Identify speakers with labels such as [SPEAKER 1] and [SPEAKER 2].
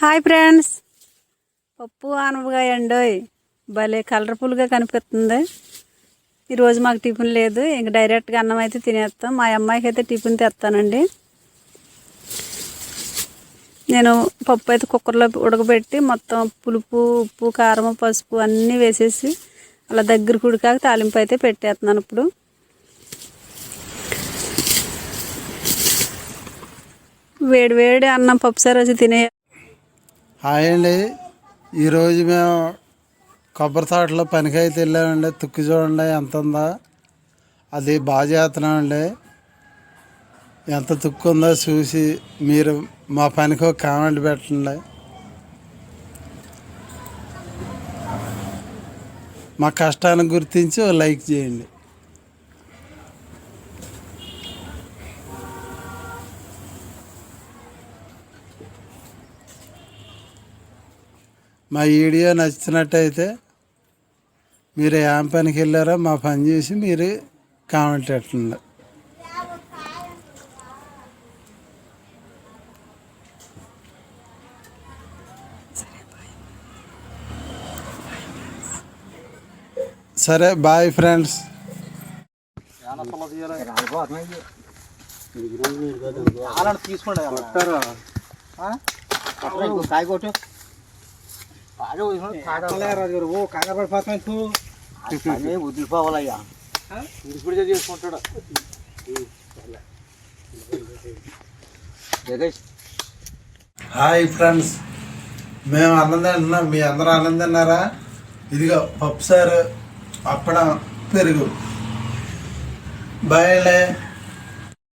[SPEAKER 1] Hi friends. పప్పు ఆనపకాయ అండోయ్. భలే కలర్ఫుల్గా కనిపిస్తుంది. ఈరోజు మాకు టిఫిన్ లేదు. ఇంక డైరెక్ట్గా అన్నం అయితే తినేస్తాం. మా అమ్మాయికి అయితే టిఫిన్ తెస్తానండి. నేను పప్పు అయితే కుక్కర్లో ఉడకబెట్టి మొత్తం పులుపు ఉప్పు కారం పసుపు అన్నీ వేసేసి అలా దగ్గర కుడికాక తాలింపు అయితే పెట్టేస్తున్నాను ఇప్పుడు. వేడి వేడి అన్నం పప్పు సార్ వచ్చి తినే
[SPEAKER 2] హాయ్ అండి ఈరోజు మేము కొబ్బరి తోటలో పనికైతే వెళ్ళామండి. తుక్కు చూడండి ఎంత ఉందో. అది బాగా చేస్తున్నామండి. ఎంత తుక్కు ఉందో చూసి మీరు మా పనికి ఒక కామెంట్ పెట్టండి. మా కష్టాన్ని గుర్తించి లైక్ చేయండి. మా వీడియో నచ్చినట్టయితే మీరు ఏం పనికి వెళ్ళారో మా పని చూసి మీరు కామెంట్ పెట్టండి. సరే బాయ్ ఫ్రెండ్స్.
[SPEAKER 3] తీసుకోండి కాయ కొట్టు ఓ వదిలిపోవాలయ్యా. ఇప్పుడు చేసుకుంటాడు.
[SPEAKER 2] హాయ్ ఫ్రెండ్స్ మేము తింటున్నాం మీ అందరూ అన్నం తిన్నారా ఇదిగో పప్పుసారు అప్పడం పెరుగు. బాయ్